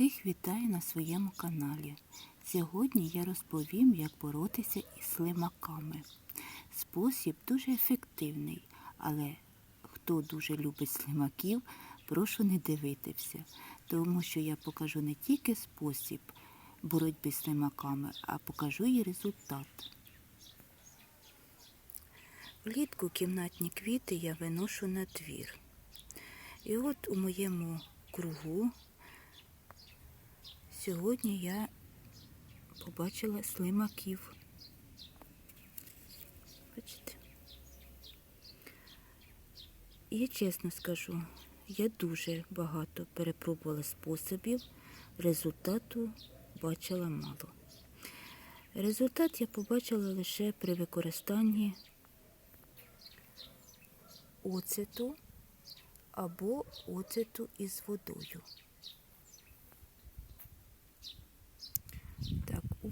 Всіх вітаю на своєму каналі. Сьогодні я розповім, як боротися із слимаками. Спосіб дуже ефективний, але хто дуже любить слимаків, прошу не дивитися, тому що я покажу не тільки спосіб боротьби з слимаками, а покажу і результат. Влітку кімнатні квіти я виношу на двір. І от у моєму кругу сьогодні я побачила слимаків. Бачите? Я чесно скажу, я дуже багато перепробувала способів, результату бачила мало. Результат я побачила лише при використанні оцету або оцету із водою.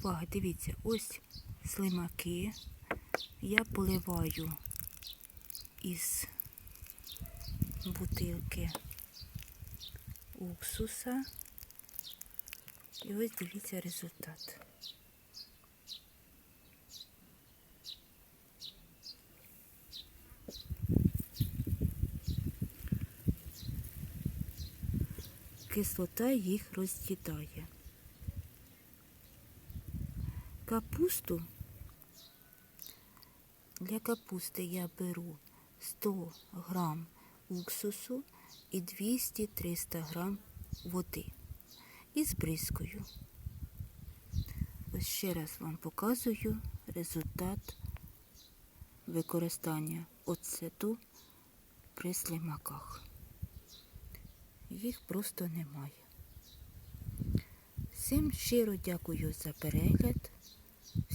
Так, увага, дивіться, ось слимаки. Я поливаю із бутилки уксуса. І ось дивіться результат. Кислота їх роз'їдає. Капусту для капусти я беру 100 грам уксусу і 200-300 грам води і збризкою. Ось ще раз вам показую результат використання оцету при слимаках. Їх просто немає. Всім щиро дякую за перегляд.